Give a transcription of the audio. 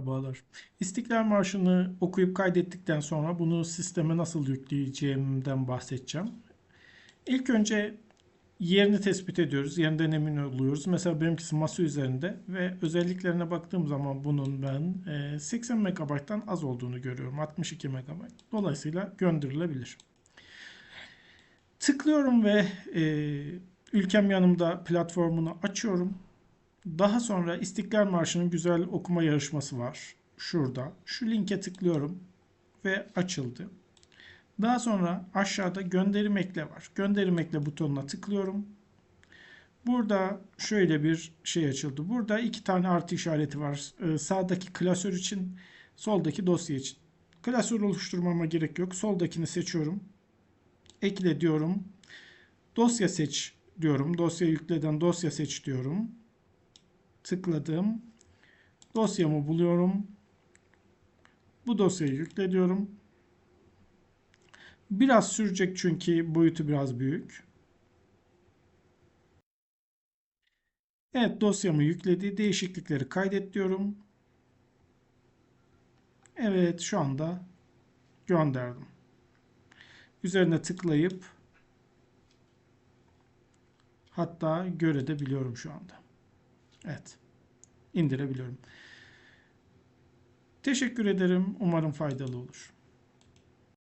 Merhabalar. İstiklal Marşı'nı okuyup kaydettikten sonra bunu sisteme nasıl yükleyeceğimden bahsedeceğim. İlk önce yerini tespit ediyoruz. Yerinden emin oluyoruz. Mesela benimkisi masa üzerinde ve özelliklerine baktığım zaman bunun ben e, 80 MB'dan az olduğunu görüyorum. 62 MB. Dolayısıyla gönderilebilir. Tıklıyorum ve e, ülkem yanımda platformunu açıyorum. Daha sonra İstiklal Marşı'nın güzel okuma yarışması var. Şurada. Şu linke tıklıyorum ve açıldı. Daha sonra aşağıda gönderim ekle var. Gönderim ekle butonuna tıklıyorum. Burada şöyle bir şey açıldı. Burada iki tane artı işareti var. Ee, sağdaki klasör için, soldaki dosya için. Klasör oluşturmama gerek yok. Soldakini seçiyorum. Ekle diyorum. Dosya seç diyorum. Dosya yükleden dosya seç diyorum tıkladım. Dosyamı buluyorum. Bu dosyayı yükle. Biraz sürecek çünkü boyutu biraz büyük. Evet dosyamı yükledi. Değişiklikleri kaydet diyorum. Evet şu anda gönderdim. Üzerine tıklayıp hatta görebiliyorum şu anda. Evet. indirebiliyorum. Teşekkür ederim. Umarım faydalı olur.